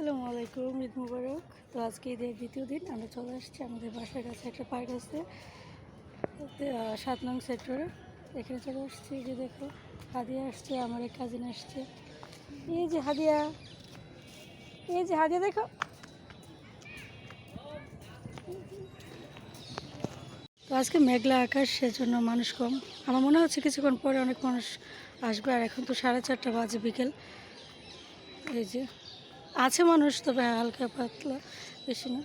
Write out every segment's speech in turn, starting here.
আসসালামু আলাইকুম, ঈদ মুবারক। তো আজকে ঈদের দ্বিতীয় দিন, আমরা চলে আসছি আমাদের বাসার কাছে, একটা পার্ক আছে সাত নং সেক্টরে। এখানে চলে আসছি যে দেখো, হাদিয়া আসছে, আমার এক কাজিন আসছে। এই যে হাদিয়া, এই যে হাদিয়া, দেখো। তো আজকে মেঘলা আকাশ, সেজন্য মানুষ কম। আমার মনে হচ্ছে কিছুক্ষণ পরে অনেক মানুষ আসবে, আর এখন তো সাড়ে চারটা বাজে বিকেল। এই যে। আছে মানুষ, তবে হালকা পাতলা, বেশি না।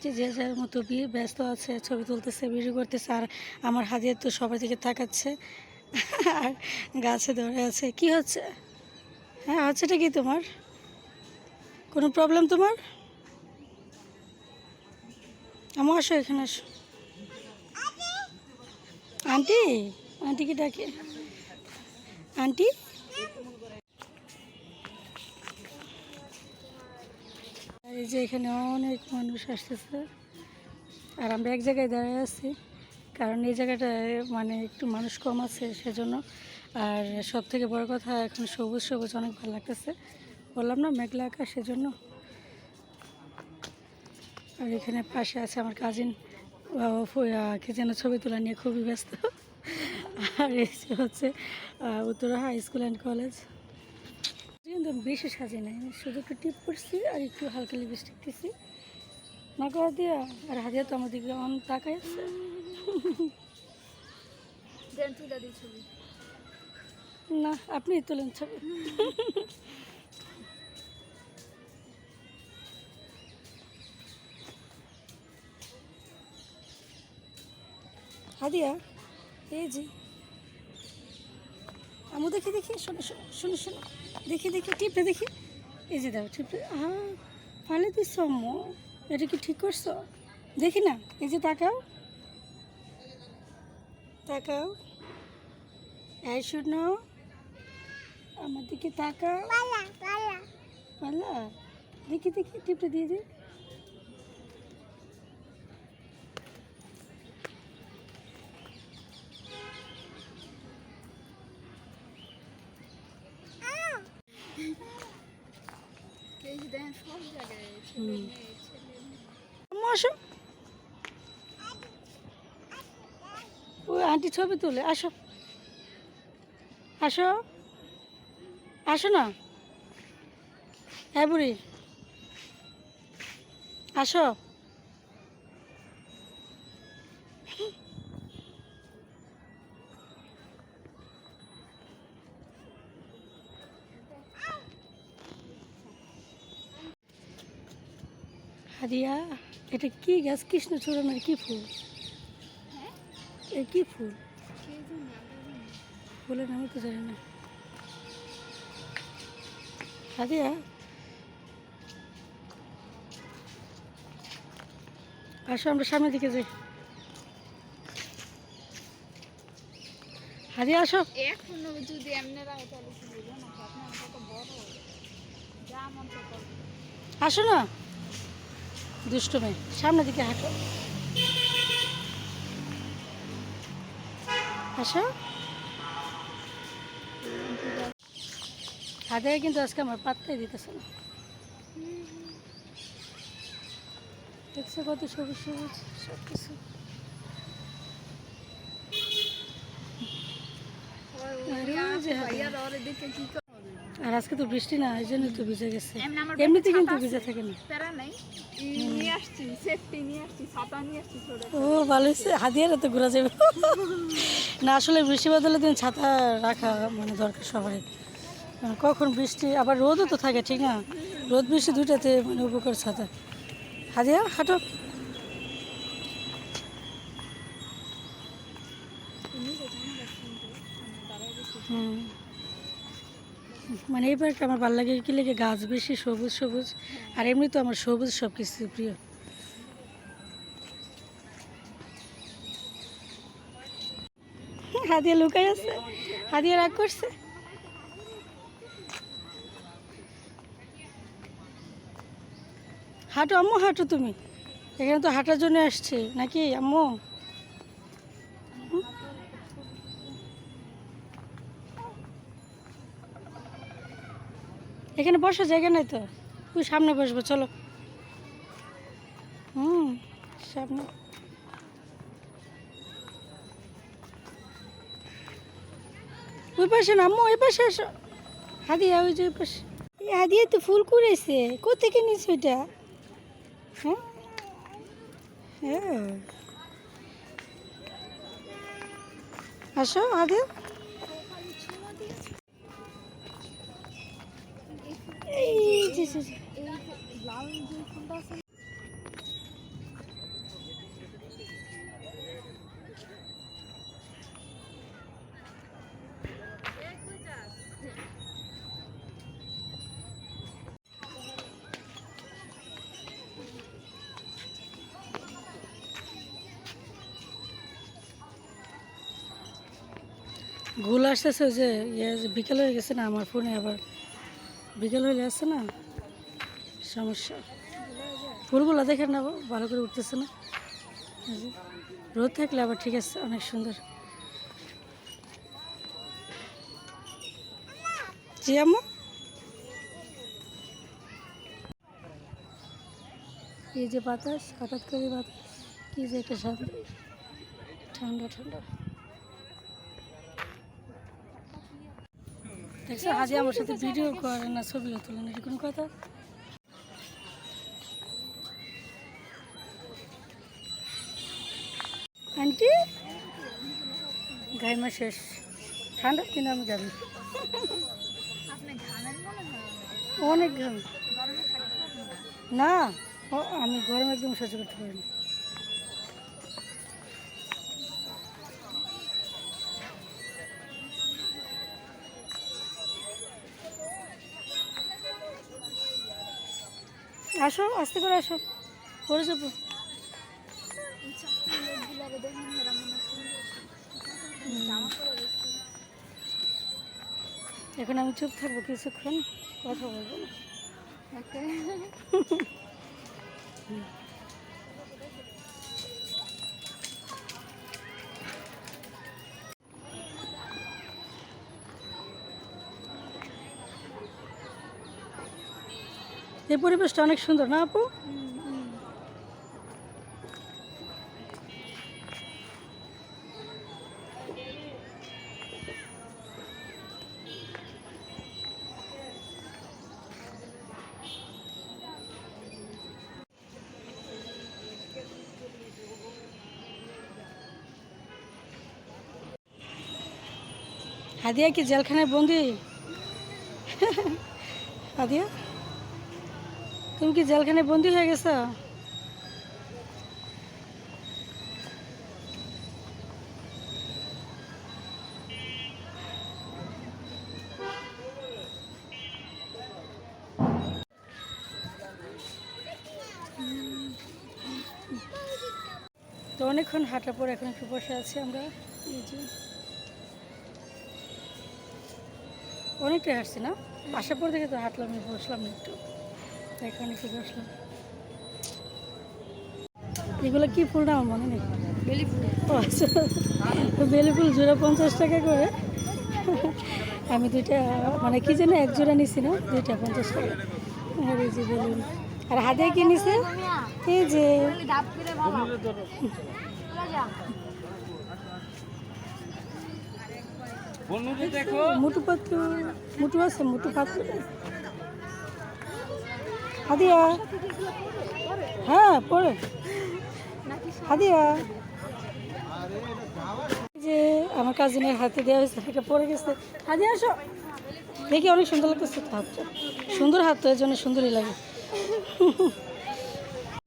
যে যে যার মতো বিয়ে, ব্যস্ত আছে, ছবি তুলতেছে ভিডিও করতেছে, আর আমার হাদিয়া তো সবার দিকে তাকাচ্ছে। আর গাছে ধরে আছে। কি হচ্ছে? হ্যাঁ হচ্ছেটা কি তোমার? কোনো প্রবলেম তোমার? আমার আসো এখানে আসো। আন্টি? আন্টি কি ডাকে। আন্টি? এই যে এখানে অনেক মানুষ আসতেছে। আর আমরা এক জায়গায় দাঁড়িয়ে আছি, কারণ এই জায়গাটায় মানে একটু মানুষ কম আছে সেজন্য। আর সব থেকে বড় কথা, এখন সবুজ সবুজ অনেক ভালো লাগতেছে। বললাম না, মেঘলা আকাশ সেজন্য। আর এখানে পাশে আছে আমার কাজিন কে যেন ছবি তোলা নিয়ে খুবই ব্যস্ত। আর এই হচ্ছে Uttara high school and college কিন্তু বেশি সাজি নাই। শুধু একটু টিপ করছি আর একটু হালকা লিপস্টিক দিছি। না করা দিয়া আর হাদিয়া তো আমার দিকে অন তাকাই আছে। না আপনি তোলেন ছবি। হাদিয়া এই যে আমু দেখি দেখি শোনো শোনো শোনো শোনো। দেখি দেখি টিপে দেখি। এই যে দাও টিপে হ্যাঁ ফালে দিচ্ছ আম্মু। এটা কি ঠিক করছ? দেখি না এই যে তাকাও। তাকাও। এই শোনো আমার দিকে তাকাও। পালা দেখি দেখি টিপে দিয়ে দিই। ওই আন্টি ছবি তুলে, আসো। আসো। আসো না। হ্যাঁ বুড়ি। আসো। হাদিয়া এটা কি গাছ? কৃষ্ণচূড়নের কি ফুল? এ কি ফুল? ফুলের নামই তো জানি না। হাদিয়া আসো আমরা সামনের দিকে যাই। হাদিয়া আসো। এখনও যদি এমনি তাহলে কি বুঝো না? আপনার কত বড় যা মন আসো না। দুষ্ট মেয়ে সামনের দিকে হাঁটো। আসো খাদে কিন্তু আজকে আমার পাত্তাই দিতেছে না। দেখছ কত সবুজ সবুজ সব কিছু দেখে কি আর আজকে তো বৃষ্টি না এই জন্য তো ভিজে গেছে। এমনিতে কিন্তু ভিজে থাকে না। ও ভালো হাতিয়ারে তো ঘোরা যাবে। না আসলে বৃষ্টি বাদলের দিন ছাতা রাখা মানে দরকার সবাই কখন বৃষ্টি আবার রোদও তো থাকে ঠিক না? রোদ বৃষ্টি দুইটাতে মানে উপকার ছাতা। হাদিয়া হাঁটো হুম মানে এই পার্কটা আমার ভালো লাগে, কি লাগে? গাছ বেশি, সবুজ সবুজ। আর এমনি তো আমার সবুজ সব কিছু প্রিয়। হাদিয়া লুকাই আছে? হাদিয়া রাগ করছে? হাঁটো আম্মু, হাঁটো তুমি। এখানে তো হাঁটার জন্য আসছে। নাকি আম্মু? এখানে বসার জায়গা নেই তো। তুই সামনে বসবো, চলো। হুম, সামনে। ওই পাশে না ওই পাশে এসো হাদিয়া, ওই যে ওই পাশে। হাদিয়া তো ফুল কুড়াইছে কোথেকে নিয়েছে ওইটা? হ্যাঁ হ্যাঁ। আসো, হাদিয়া। ঘুল আসতেছে ওই যে ইয়ে যে বিকেল হয়ে গেছে না, আমার ফোনে আবার। বিকেল হয়ে আসছে না? সমস্যা। ফুলগুলো দেখেন না ভালো করে উঠতেছে না। রোদ থাকলে আবার ঠিক আছে, অনেক সুন্দর। জি, আম্মা? এই যে বাতাস, হঠাৎ করে বাতাস, কি যে একটা শান্তি। ঠান্ডা ঠান্ডা। দেখছ, হাজি আমার সাথে ভিডিও করে না ছবিও তোলে না কথা? আন্টি গাইমা শেষ ঠান্ডার দিনে আমি যাবি। অনেক ঘাম। না ও আমি গরম একদম সহ্য করতে পারি না। আসো আস্তে করে আসো। পড়ে যাব। এখন আমি চুপ থাকব কিছুক্ষণ কথা বলব এই পরিবেশটা অনেক সুন্দর না আপু? হাদিয়া কি জেলখানায় বন্দি? হাদিয়া? তুমি কি জেলখানায় বন্দি হয়ে গেছো? তো অনেকক্ষণ হাঁটার পর এখন একটু বসে আছি আমরা। এই যে অনেকটাই হাঁটছি না? আসার পর থেকে তো হাঁটলাম বসলাম একটু। তাই এখন একটু বসলাম। এগুলো কি ফুল না আমার মনে নেই? বেলি ফুল। আচ্ছা। বেলি ফুল জোড়া পঞ্চাশ টাকা করে। আমি দুইটা মানে কি জানি এক জোড়া নিছি না? দুইটা পঞ্চাশ টাকা। আর এই যে বেলুন আর হাতে কি নিছে? এই যে ধাপ করে ভালো যা হাদিয়া। হ্যাঁ পড়ে। হাদিয়া। যে আমার কাজিনের হাতে দেওয়া হয়েছে, এটা পড়ে গেছে। হাদিয়া, আসো। দেখি অনেক সুন্দর লাগতেছে তো হাতটা। সুন্দর হাত তো, এর জন্য সুন্দরই লাগে।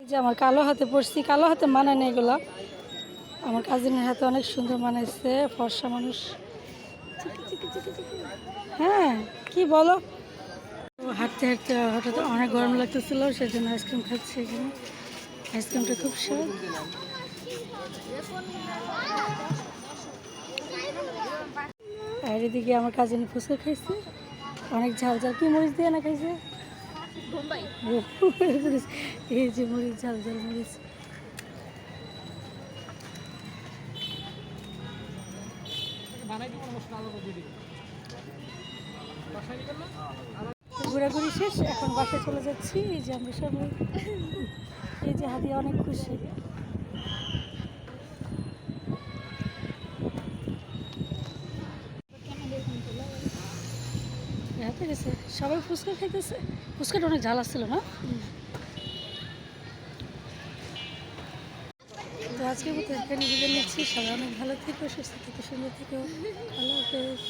যে আমার কালো হাতে পড়ছি, কালো হাতে মানায় না এগুলা। আমার কাজিনের হাতে অনেক সুন্দর মানাইছে, ফর্সা মানুষ। হ্যাঁ কি বলো? হাঁটতে হাঁটতে হঠাৎ অনেক গরম লাগতেছিল সেই জন্য আইসক্রিম খাচ্ছি এখানে। আইসক্রিমটা খুব স্বাদ। আর এদিকে আমার কাজিন ফুচকা খাইছে। অনেক ঝাল ঝাল। কি মরিচ দিয়ে না খাইছে? এই যে মরিচ ঝাল ঝাল মরিচ। ঘোরাঘুরি শেষ, এখন বাসায় চলে যাচ্ছি। এই যে আমরা সবাই। এই যে হাদিয়া, অনেক খুশি। সবাই ফুচকা খাইতেছে? ফুচকাটা অনেক ঝাল আসছিল, না? তো আজকের মতো এখানে নিচ্ছি। সবাই অনেক ভালো থেকো, সুস্থ থেকো, সুন্দর থেকো। হাফেজ।